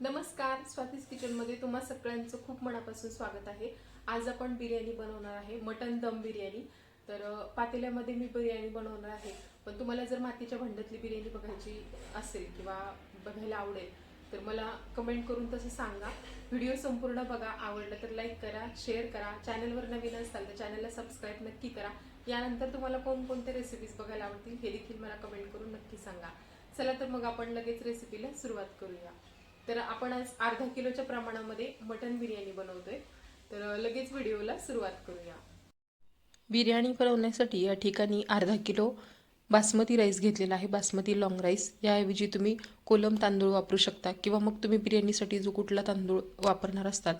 नमस्कार स्वातीस किचनमध्ये तुम्हा सगळ्यांचं खूप मनापासून स्वागत आहे. आज आपण बिर्याणी बनवणार आहे मटन दम बिर्याणी. तर पातेल्यामध्ये मी बिर्याणी बनवणार आहे. पण तुम्हाला जर मातीच्या भांड्यातली बिर्याणी बघायची असेल किंवा बघायला आवडेल तर मला कमेंट करून तसं सांगा. व्हिडिओ संपूर्ण बघा आवडलं तर लाईक करा शेअर करा. चॅनलवर नवीन असाल तर चॅनलला सबस्क्राईब नक्की करा. यानंतर तुम्हाला कोणकोणते रेसिपीज बघायला आवडतील हे देखील मला कमेंट करून नक्की सांगा. चला तर मग आपण लगेच रेसिपीला सुरुवात करूया. तर आपण आज अर्धा किलोच्या प्रमाणामध्ये मटन बिर्याणी बनवतोय. तर लगेच व्हिडिओला सुरुवात करूया. बिर्याणी बनवण्यासाठी या ठिकाणी अर्धा किलो बासमती राईस घेतलेला आहे बासमती लॉंग राईस याऐवजी तुम्ही कोलम तांदूळ वापरू शकता किंवा मग तुम्ही बिर्याणीसाठी जो कुठला तांदूळ वापरणार असतात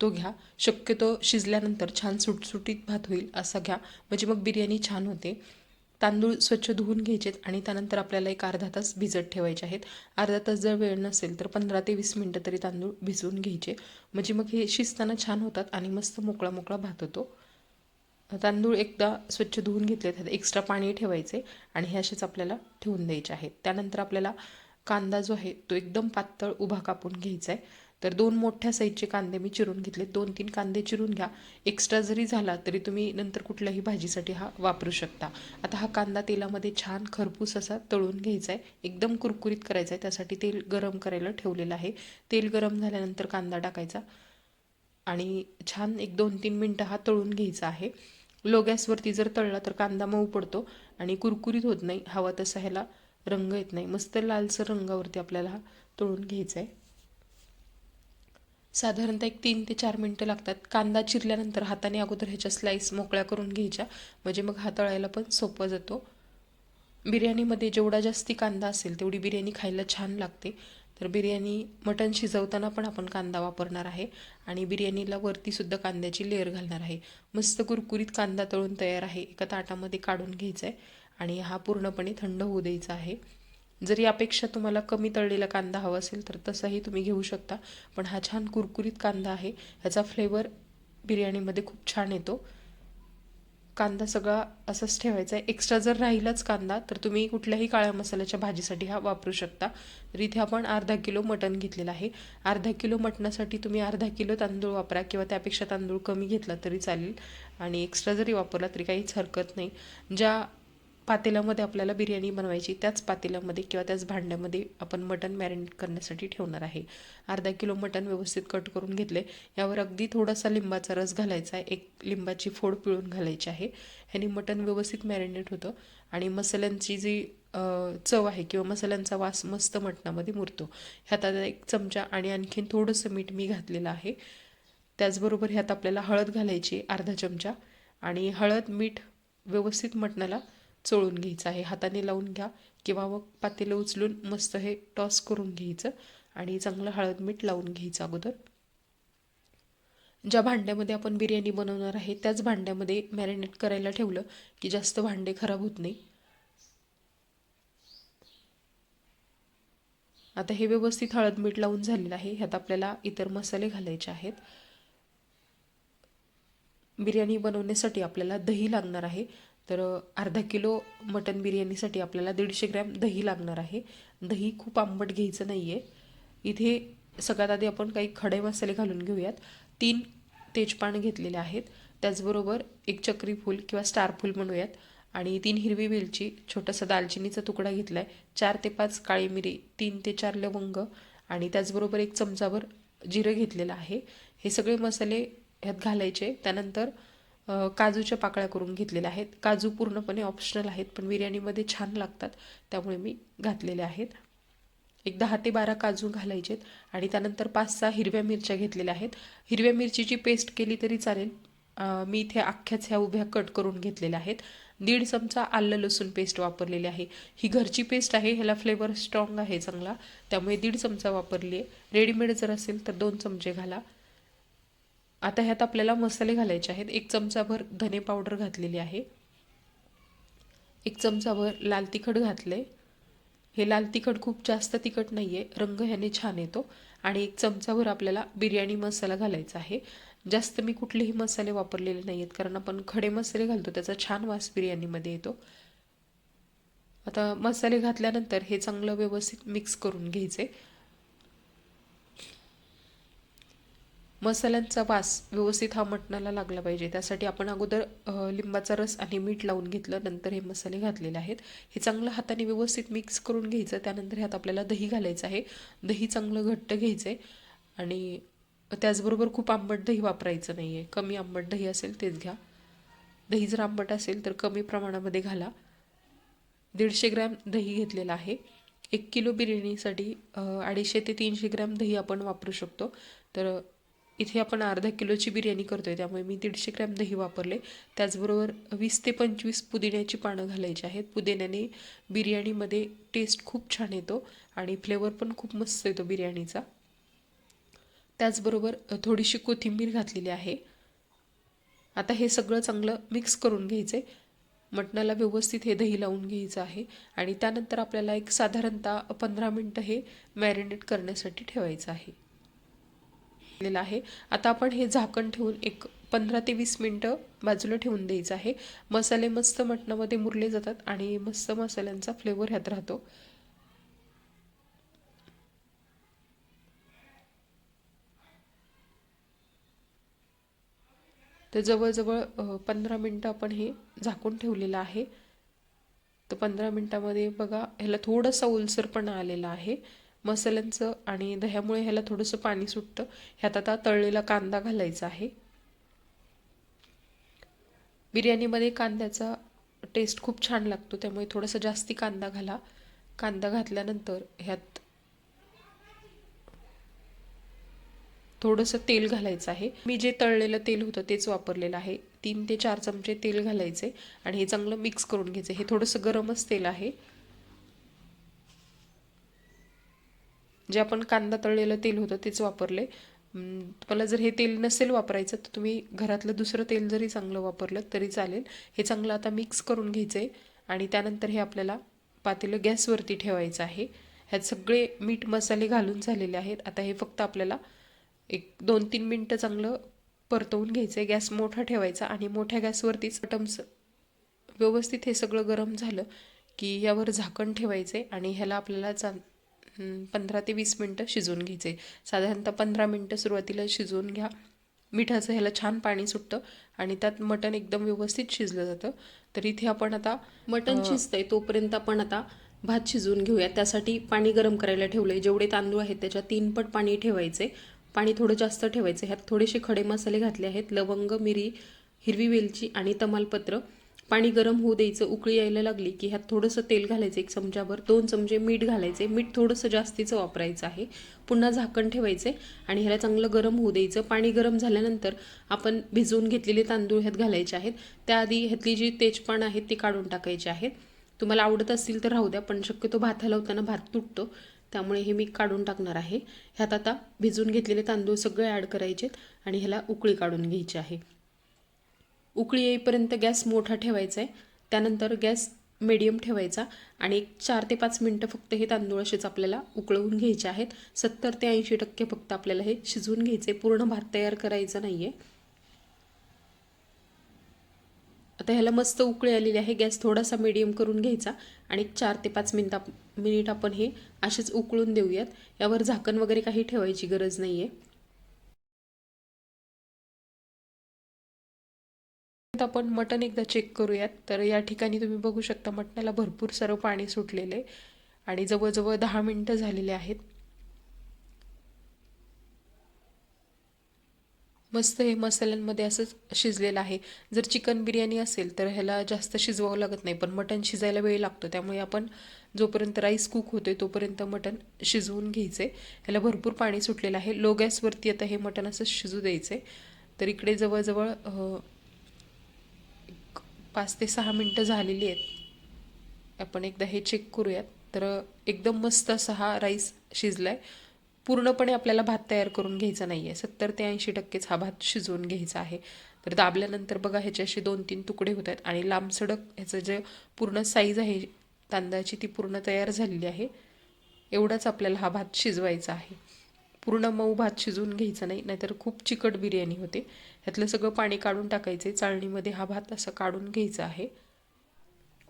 तो घ्या. शक्यतो शिजल्यानंतर छान सुटसुटीत भात होईल असा घ्या. म्हणजे मग बिर्याणी छान होते. तांदूळ स्वच्छ धुवून घ्यायचेत आणि त्यानंतर आपल्याला एक अर्धा तास भिजत ठेवायचे आहेत. अर्धा तास जर वेळ नसेल तर पंधरा ते वीस मिनटं तरी तांदूळ भिजवून घ्यायचे. म्हणजे मग हे शिजताना छान होतात आणि मस्त मोकळा मोकळा भात होतो. तांदूळ एकदा स्वच्छ धुवून घेतले त्यात एक्स्ट्रा पाणी ठेवायचे आणि हे असेच आपल्याला ठेवून द्यायचे आहेत. त्यानंतर आपल्याला कांदा जो आहे तो एकदम पातळ उभा कापून घ्यायचा आहे. तर दोन मोठ्या साईजचे कांदे मी चिरून घेतले. दोन तीन कांदे चिरून घ्या. एक्स्ट्रा जरी झाला तरी तुम्ही नंतर कुठल्याही भाजीसाठी हा वापरू शकता. आता हा कांदा तेलामध्ये छान खरपूस असा तळून घ्यायचा आहे एकदम कुरकुरीत करायचा आहे त्यासाठी तेल गरम करायला ठेवलेलं आहे. तेल गरम झाल्यानंतर कांदा टाकायचा आणि छान एक दोन तीन मिनटं हा तळून घ्यायचा आहे. लो गॅसवरती जर तळला तर कांदा मऊ पडतो आणि कुरकुरीत होत नाही. हवा तसा ह्याला रंग येत नाही. मस्त लालसर रंगावरती आपल्याला हा तळून घ्यायचा आहे साधारणतः एक तीन ते चार मिनटं लागतात. कांदा चिरल्यानंतर हाताने अगोदर ह्याच्या स्लाईस मोकळ्या करून घ्यायच्या. म्हणजे मग हातळायला पण सोपं जातो. बिर्याणीमध्ये जेवढा जास्ती कांदा असेल तेवढी बिर्याणी खायला छान लागते. तर बिर्याणी मटण शिजवताना पण आपण कांदा वापरणार आहे. आणि बिर्याणीला वरतीसुद्धा कांद्याची लेअर घालणार आहे. मस्त कुरकुरीत कांदा तळून तयार आहे. एका ताटामध्ये काढून घ्यायचा आहे आणि हा पूर्णपणे थंड होऊ द्यायचा आहे. जर यापेक्षा तुम्हाला कमी तळलेला कांदा हवा असेल तर तसाही तुम्ही घेऊ शकता. पण हा छान कुरकुरीत कांदा आहे. ह्याचा फ्लेवर बिर्याणीमध्ये खूप छान येतो. कांदा सगळा असाच ठेवायचा आहे. एक्स्ट्रा जर राहिलाच कांदा तर तुम्ही कुठल्याही काळ्या मसाल्याच्या भाजीसाठी हा वापरू शकता. तर इथे आपण अर्धा किलो मटण घेतलेलं आहे. अर्धा किलो मटणासाठी तुम्ही अर्धा किलो तांदूळ वापरा किंवा त्यापेक्षा तांदूळ कमी घेतला तरी चालेल. आणि एक्स्ट्रा जरी वापरला तरी काहीच हरकत नाही. ज्या पातेल्यामध्ये आपल्याला बिर्याणी बनवायची त्याच पातेल्यामध्ये किंवा त्याच भांड्यामध्ये आपण मटण मॅरिनेट करण्यासाठी ठेवणार आहे. अर्धा किलो मटण व्यवस्थित कट करून घेतले. यावर अगदी थोडासा लिंबाचा रस घालायचा आहे. एक लिंबाची फोड पिळून घालायची आहे. ह्याने मटण व्यवस्थित मॅरिनेट होतं आणि मसाल्यांची जी चव आहे किंवा मसाल्यांचा वास मस्त मटणामध्ये मुरतो. ह्यात आता एक चमचा आणि आणखीन थोडंसं मीठ मी घातलेलं आहे. त्याचबरोबर ह्यात आपल्याला हळद घालायची अर्धा चमचा. आणि हळद मीठ व्यवस्थित मटणाला चोळून घ्यायचं आहे. हाताने लावून घ्या किंवा मग पातेलं उचलून मस्त हे टॉस करून घ्यायचं आणि चांगलं हळद मीठ लावून घ्यायचं अगोदर. ज्या भांड्यामध्ये आपण बिर्याणी बनवणार आहे त्याच भांड्यामध्ये मॅरिनेट करायला ठेवलं की जास्त भांडे खराब होत नाही. आता हे व्यवस्थित हळद मीठ लावून झालेलं आहे. ह्यात आपल्याला इतर मसाले घालायचे आहेत. बिर्याणी बनवण्यासाठी आपल्याला दही लागणार आहे. तर अर्धा किलो मटन बिर्याणीसाठी आपल्याला दीडशे ग्रॅम दही लागणार आहे. दही खूप आंबट घ्यायचं नाही आहे इथे सगळ्यात आधी आपण काही खडे मसाले घालून घेऊयात. तीन तेजपान घेतलेले आहेत. त्याचबरोबर एक चक्री फूल किंवा स्टार फूल म्हणूयात. आणि तीन हिरवी वेलची छोटासा दालचिनीचा तुकडा घेतला आहे चार ते पाच काळी मिरी तीन ते चार लवंग आणि त्याचबरोबर एक चमचाभर जिरं घेतलेलं आहे. हे सगळे मसाले ह्यात घालायचे. त्यानंतर काजूच्या पाकळ्या करून घेतलेल्या आहेत. काजू पूर्णपणे ऑप्शनल आहेत पण बिर्याणीमध्ये छान लागतात. त्यामुळे मी घातलेले आहेत. एक दहा ते बारा काजू घालायचेत आणि त्यानंतर पाच सहा हिरव्या मिरच्या घेतलेल्या आहेत. हिरव्या मिरचीची पेस्ट केली तरी चालेल. मी इथे अख्ख्याच ह्या उभ्या कट करून घेतलेल्या आहेत. दीड चमचा आलं लसूण पेस्ट वापरलेली आहे. ही घरची पेस्ट आहे ह्याला फ्लेवर स्ट्रॉंग आहे चांगला. त्यामुळे दीड चमचा वापरली आहे रेडीमेड जर असेल तर दोन चमचे घाला. आता ह्यात आपल्याला मसाले घालायचे आहेत. एक चमचाभर धने पावडर घातलेली आहे. एक चमचाभर लाल तिखट घातले हे लाल तिखट खूप जास्त तिखट नाही आहे रंग ह्याने छान येतो. आणि एक चमचाभर आपल्याला बिर्याणी मसाला घालायचा आहे. जास्त मी कुठलेही मसाले वापरलेले नाही आहेत कारण आपण खडे मसाले घालतो त्याचा छान वास बिर्याणीमध्ये येतो. आता मसाले घातल्यानंतर हे चांगलं व्यवस्थित मिक्स करून घ्यायचे. मसाल्यांचा वास व्यवस्थित हा मटणाला लागला पाहिजे. त्यासाठी आपण अगोदर लिंबाचा रस आणि मीठ लावून घेतलं नंतर हे मसाले घातलेले आहेत. हे चांगलं हाताने व्यवस्थित मिक्स करून घ्यायचं त्यानंतर ह्यात आपल्याला दही घालायचं आहे. दही चांगलं घट्ट घ्यायचं आहे आणि त्याचबरोबर खूप आंबट दही वापरायचं नाही आहे कमी आंबट दही असेल तेच घ्या. दही जर आंबट असेल तर कमी प्रमाणामध्ये घाला. दीडशे ग्रॅम दही घेतलेलं आहे. एक किलो बिर्याणीसाठी अडीचशे ते तीनशे ग्रॅम दही आपण वापरू शकतो. तर इथे आपण अर्धा किलोची बिर्याणी करतो आहे त्यामुळे मी दीडशे ग्रॅम दही वापरले. त्याचबरोबर वीस ते पंचवीस पुदिन्याची पानं घालायची आहेत. पुदिन्याने बिर्याणीमध्ये टेस्ट खूप छान येतो आणि फ्लेवर पण खूप मस्त येतो बिर्याणीचा. त्याचबरोबर थोडीशी कोथिंबीर घातलेली आहे. आता हे सगळं चांगलं मिक्स करून घ्यायचं आहे मटणाला व्यवस्थित हे दही लावून घ्यायचं आहे आणि त्यानंतर आपल्याला एक साधारणतः पंधरा मिनटं हे मॅरिनेट करण्यासाठी ठेवायचं आहे. केलेलं आहे. आता आपण हे झाकण ठेवून एक पंधरा ते वीस मिनटं बाजूला ठेवून द्यायचं आहे. मसाले मस्त मटणामध्ये मुरले जातात आणि मस्त मसाल्यांचा फ्लेवर ह्यात राहतो. तर जवळजवळ पंधरा मिनटं आपण हे झाकून ठेवलेलं आहे. तर पंधरा मिनटामध्ये बघा ह्याला थोडंसं ओलसरपणा आलेला आहे. मसाल्यांचं आणि दह्यामुळे ह्याला थोडंसं पाणी सुटतं. ह्यात आता तळलेला कांदा घालायचा आहे. बिर्याणीमध्ये कांद्याचा टेस्ट खूप छान लागतो त्यामुळे थोडंसं जास्ती कांदा घाला. कांदा घातल्यानंतर ह्यात थोडंसं तेल घालायचं आहे. मी जे तळलेलं तेल होतं तेच वापरलेलं आहे. तीन ते चार चमचे तेल घालायचे आणि हे चांगलं मिक्स करून घ्यायचं. हे थोडंसं गरमच तेल आहे. जे आपण कांदा तळलेलं तेल होतं तेच वापरले. तुम्हाला जर हे तेल नसेल वापरायचं तर तुम्ही घरातलं दुसरं तेल जरी चांगलं वापरलं तरी चालेल. हे चांगलं आता मिक्स करून घ्यायचं आहे आणि त्यानंतर हे आपल्याला पातेलं गॅसवरती ठेवायचं आहे. ह्यात सगळे मीठ मसाले घालून झालेले आहेत. आता हे फक्त आपल्याला एक दोन तीन मिनटं चांगलं परतवून घ्यायचं आहे गॅस मोठा ठेवायचा आणि मोठ्या गॅसवरतीच बटम्स व्यवस्थित हे सगळं गरम झालं की यावर झाकण ठेवायचे आणि ह्याला आपल्याला चा पंधरा ते वीस मिनटं शिजवून घ्यायचे. साधारणतः पंधरा मिनटं सुरुवातीला शिजवून घ्या. मिठाचं ह्याला छान पाणी सुटतं आणि त्यात मटण एकदम व्यवस्थित शिजलं जातं. तर इथे आपण आता मटण शिजतंय तोपर्यंत आपण आता भात शिजवून घेऊया. त्यासाठी पाणी गरम करायला ठेवलंय. जेवढे तांदूळ आहेत त्याच्या तीन पट पाणी ठेवायचे. पाणी थोडं जास्त ठेवायचं. ह्यात थोडेसे खडे मसाले घातले आहेत. लवंग मिरी हिरवी वेलची आणि तमालपत्र. पाणी गरम होऊ द्यायचं उकळी यायला लागली की ह्यात थोडंसं तेल घालायचं एक चमच्याभर दोन चमचे मीठ घालायचे. मीठ थोडंसं जास्तीचं वापरायचं आहे. पुन्हा झाकण ठेवायचे आणि ह्याला चांगलं गरम होऊ द्यायचं. पाणी गरम झाल्यानंतर आपण भिजवून घेतलेले तांदूळ ह्यात घालायचे आहेत. त्याआधी ह्यातली जी तेजपान आहेत ती काढून टाकायची आहेत. तुम्हाला आवडत असतील तर राहू द्या पण शक्यतो भात हलवताना भात तुटतो. त्यामुळे हे मी काढून टाकणार आहे. ह्यात आता भिजवून घेतलेले तांदूळ सगळे ॲड करायचेत आणि ह्याला उकळी काढून घ्यायची आहे. उकळी येईपर्यंत गॅस मोठा ठेवायचा आहे. त्यानंतर गॅस मिडियम ठेवायचा आणि एक चार ते पाच मिनटं फक्त हे तांदूळ असेच आपल्याला उकळवून घ्यायचे आहेत. सत्तर ते ऐंशी टक्के फक्त आपल्याला हे शिजवून घ्यायचे पूर्ण भात तयार करायचा नाही आहे आता ह्याला मस्त उकळी आलेली आहे. गॅस थोडासा मिडियम करून घ्यायचा आणि एक चार ते पाच मिनटा मिनिट आपण हे असेच उकळून देऊयात. यावर झाकण वगैरे काही ठेवायची गरज नाही आहे आपण मटण एकदा चेक करूयात. तर या ठिकाणी तुम्ही बघू शकता मटणाला भरपूर सारं पाणी सुटलेले आणि जवळजवळ दहा मिनटं झालेले आहेत. मस्त हे मसाल्यांमध्ये असंच शिजलेलं आहे. जर चिकन बिर्याणी असेल तर ह्याला जास्त शिजवावं लागत नाही पण मटण शिजायला वेळ लागतो. त्यामुळे आपण जोपर्यंत राईस कुक होतोय तोपर्यंत मटण शिजवून घ्यायचे ह्याला भरपूर पाणी सुटलेलं आहे. लो गॅसवरती आता हे मटण असं शिजू द्यायचं तर इकडे जवळजवळ पाच ते सहा मिनटं झालेली आहेत. आपण एकदा हे चेक करूयात. तर एकदम मस्त असा हा राईस आहे पूर्णपणे आपल्याला भात तयार करून घ्यायचा नाही आहे सत्तर ते ऐंशी टक्केच हा भात शिजवून घ्यायचा आहे. तर दाबल्यानंतर बघा ह्याचे असे दोन तीन तुकडे होत आहेत आणि लांबसडक ह्याचं जे पूर्ण साईज आहे तांदळाची ती पूर्ण तयार झालेली आहे. एवढाच आपल्याला हा भात शिजवायचा आहे. पूर्ण मऊ भात शिजवून घ्यायचा नाही नाहीतर खूप चिकट बिर्याणी होते. ह्यातलं सगळं पाणी काढून टाकायचे. चाळणीमध्ये हा भात असा काढून घ्यायचा आहे.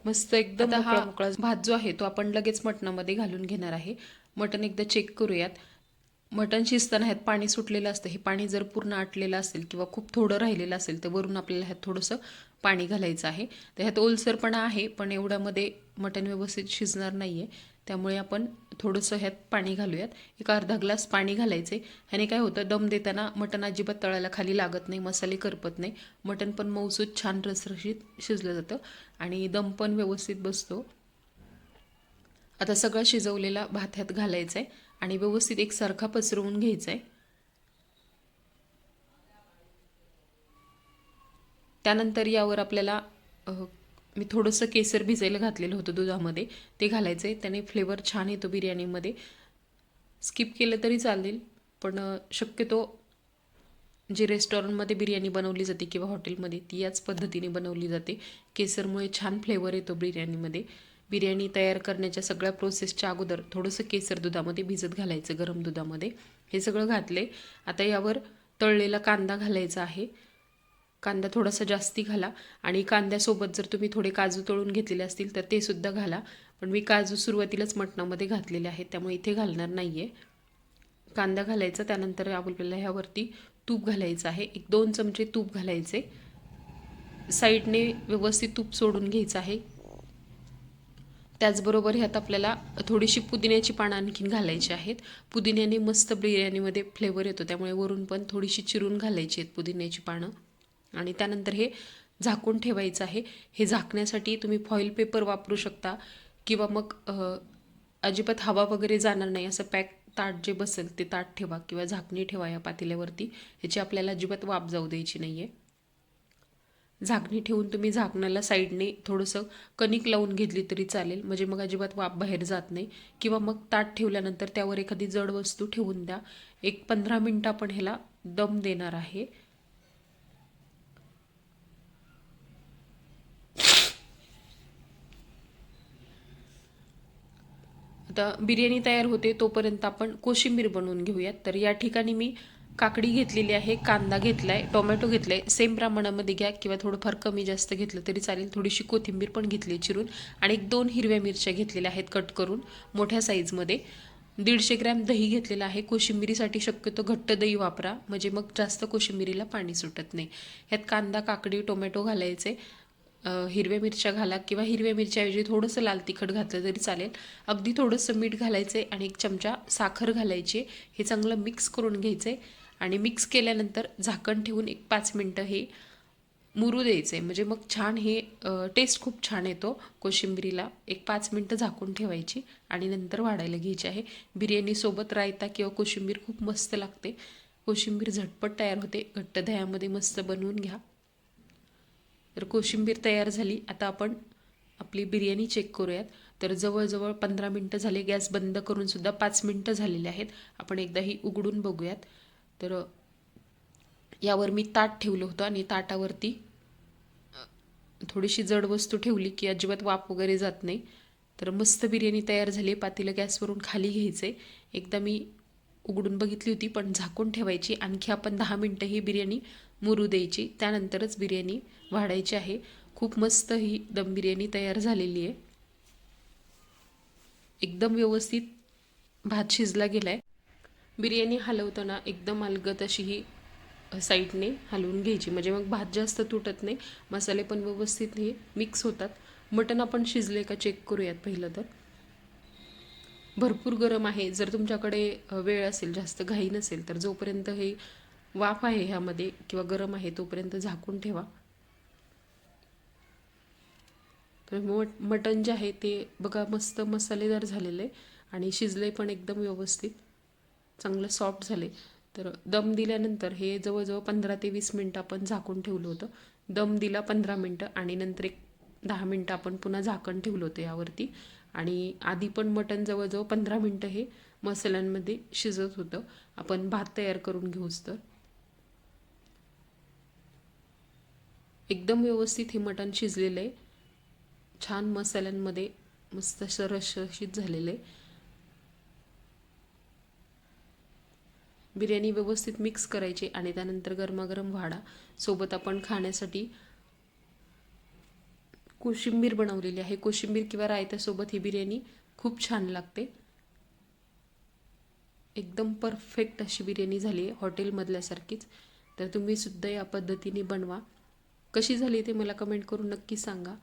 मस्त एकदम हा मोकळा मोकळा भात जो आहे तो आपण लगेच मटणामध्ये घालून घेणार आहे. मटण एकदा चेक करूयात. मटण शिजताना ह्यात पाणी सुटलेलं असतं. हे पाणी जर पूर्ण आटलेलं असेल किंवा खूप थोडं राहिलेलं असेल तर वरून आपल्याला ह्यात थोडंसं पाणी घालायचं आहे. तर ह्यात ओलसरपणा आहे पण एवढ्यामध्ये मटण व्यवस्थित शिजणार नाही आहे त्यामुळे आपण थोडंसं ह्यात पाणी घालूयात. एक अर्धा ग्लास पाणी घालायचे ह्याने काय होतं दम देताना मटण अजिबात तळायला खाली लागत नाही मसाले करपत नाही. मटण पण मऊसूत छान रसरशीत शिजलं जातं आणि दम पण व्यवस्थित बसतो. आता सगळा शिजवलेला भात ह्यात घालायचा आहे आणि व्यवस्थित एकसारखा पसरवून घ्यायचा आहे त्यानंतर यावर आपल्याला मी थोडंसं केसर भिजायला घातलेलं होतं दुधामध्ये. ते घालायचं आहे त्याने फ्लेवर छान येतो बिर्याणीमध्ये. स्किप केलं तरी चालेल पण शक्यतो जी रेस्टॉरंटमध्ये बिर्याणी बनवली जाते किंवा हॉटेलमध्ये ती याच पद्धतीने बनवली जाते. केसरमुळे छान फ्लेवर येतो बिर्याणीमध्ये. बिर्याणी तयार करण्याच्या सगळ्या प्रोसेसच्या अगोदर थोडंसं केसर दुधामध्ये भिजत घालायचं गरम दुधामध्ये. हे सगळं घातले. आता यावर तळलेला कांदा घालायचा आहे. कांदा थोडासा जास्ती घाला. आणि कांद्यासोबत जर तुम्ही थोडे काजू तळून घेतलेले असतील तर ते सुद्धा घाला. पण मी काजू सुरुवातीलाच मटणामध्ये घातलेले आहेत त्यामुळे इथे घालणार नाही आहे कांदा घालायचा त्यानंतर आपल्याला ह्यावरती तूप घालायचं आहे. एक दोन चमचे तूप घालायचे. साईडने व्यवस्थित तूप सोडून घ्यायचं आहे. त्याचबरोबर ह्यात आपल्याला थोडीशी पुदिन्याची पानं आणखीन घालायची आहेत. पुदिन्याने मस्त बिर्याणीमध्ये फ्लेवर येतो. त्यामुळे वरून पण थोडीशी चिरून घालायची आहेत पुदिन्याची पानं. आणि त्यानंतर हे झाकून ठेवायचं आहे. हे झाकण्यासाठी तुम्ही फॉईल पेपर वापरू शकता किंवा मग अजिबात हवा वगैरे जाणार नाही. असं पॅक ताट जे बसेल ते ताट ठेवा किंवा झाकणी ठेवा या पातेल्यावरती. ह्याची आपल्याला अजिबात वाप जाऊ द्यायची नाही आहे झाकणी ठेवून तुम्ही झाकणाला साईडने थोडंसं कणिक लावून घेतली तरी चालेल. म्हणजे मग अजिबात वाफ बाहेर जात नाही. किंवा मग ताट ठेवल्यानंतर त्यावर एखादी जड वस्तू ठेवून द्या. एक पंधरा मिनटं आपण ह्याला दम देणार आहे. आता बिर्याणी तयार होते तोपर्यंत आपण कोशिंबीर बनवून घेऊयात. तर या ठिकाणी मी काकडी घेतलेली आहे कांदा घेतलाय टोमॅटो घेतलाय. सेम प्रमाणामध्ये घ्या किंवा थोडंफार कमी जास्त घेतलं तरी चालेल. थोडीशी कोथिंबीर पण घेतली चिरून आणि एक दोन हिरव्या मिरच्या घेतलेल्या आहेत कट करून मोठ्या साईजमध्ये. दीडशे ग्रॅम दही घेतलेलं आहे. कोशिंबिरीसाठी शक्यतो घट्ट दही वापरा. म्हणजे मग जास्त कोशिंबिरीला पाणी सुटत नाही. ह्यात कांदा काकडी टोमॅटो घालायचे. हिरव्या मिरच्या घाला किंवा हिरव्या मिरच्याऐवजी थोडंसं लाल तिखट घातलं तरी चालेल. अगदी थोडंसं मीठ घालायचं आहे आणि एक चमचा साखर घालायची. हे चांगलं मिक्स करून घ्यायचं. आहे आणि मिक्स केल्यानंतर झाकण ठेवून एक पाच मिनटं हे मुरू द्यायचं. आहे म्हणजे मग छान हे टेस्ट खूप छान येतो कोशिंबिरीला. एक पाच मिनटं झाकून ठेवायची आणि नंतर वाढायला घ्यायची आहे. बिर्याणीसोबत रायता किंवा कोशिंबीर खूप मस्त लागते. कोशिंबीर झटपट तयार होते. घट्ट दह्यामध्ये मस्त बनवून घ्या. तर कोशिंबीर तयार झाली. आता आपण आपली बिर्याणी चेक करूयात. तर जवळजवळ पंधरा मिनटं झाले. गॅस बंद करून सुद्धा पाच मिनटं झालेले आहेत. आपण एकदा ही उघडून बघूयात. तर यावर मी ताट ठेवलं होतं आणि ताटावरती थोडीशी जड वस्तू ठेवली की अजिबात वाफ वगैरे जात नाही. तर मस्त बिर्याणी तयार झाली. पातेलं गॅसवरून खाली घ्यायचे. एकदा मी उघडून बघितली होती पण झाकून ठेवायची. आणखी आपण दहा मिनटं ही बिर्याणी मुरू द्यायची. त्यानंतरच बिर्याणी वाढायची आहे. खूप मस्त ही दम बिर्याणी तयार झालेली आहे. एकदम व्यवस्थित भात शिजला गेला आहे बिर्याणी हलवताना एकदम अलगत अशी ही साईडने हलवून घ्यायची. म्हणजे मग भात जास्त तुटत नाही मसाले पण व्यवस्थित हे मिक्स होतात. मटण आपण शिजले का चेक करूयात पहिलं तर. भरपूर गरम आहे. जर तुमच्याकडे वेळ असेल जास्त घाई नसेल तर जोपर्यंत हे वाफ आहे ह्यामध्ये किंवा गरम आहे तोपर्यंत झाकून ठेवा. तर मट मटण जे आहे ते बघा मस्त मसालेदार झालेलं आहे आणि शिजले पण एकदम व्यवस्थित. चांगलं सॉफ्ट झाले. तर दम दिल्यानंतर हे जवळजवळ पंधरा ते वीस मिनटं आपण झाकून ठेवलं होतं. दम दिला पंधरा मिनटं आणि नंतर एक दहा मिनटं आपण पुन्हा झाकण ठेवलं होतं यावरती. आणि आधी पण मटण जवळजवळ पंधरा मिनटं हे मसाल्यांमध्ये शिजत होतं. आपण भात तयार करून घेऊच तर. एकदम व्यवस्थित हे मटण शिजलेलं आहे. छान मसाल्यांमध्ये मस्त असं झालेलं आहे. बिर्याणी व्यवस्थित मिक्स करायची आणि त्यानंतर गरमागरम वाढा सोबत आपण खाण्यासाठी कोशिंबीर बनवलेली आहे. कोशिंबीर किंवा रायत्यासोबत ही बिर्याणी खूप छान लागते. एकदम परफेक्ट अशी बिर्याणी झाली आहे हॉटेलमधल्यासारखीच तर तुम्ही सुद्धा या पद्धतीने बनवा. कशी झाली ते मला कमेंट करून नक्की सांगा.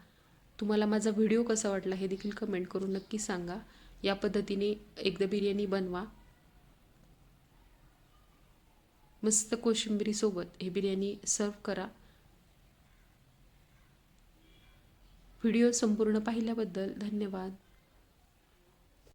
तुम्हाला माझा व्हिडिओ कसा वाटला हे देखील कमेंट करून नक्की सांगा. या पद्धतीने एकदा बिर्याणी बनवा. मस्त कोशिंबिरीसोबत ही बिर्याणी सर्व करा. व्हिडिओ संपूर्ण पाहिल्याबद्दल धन्यवाद.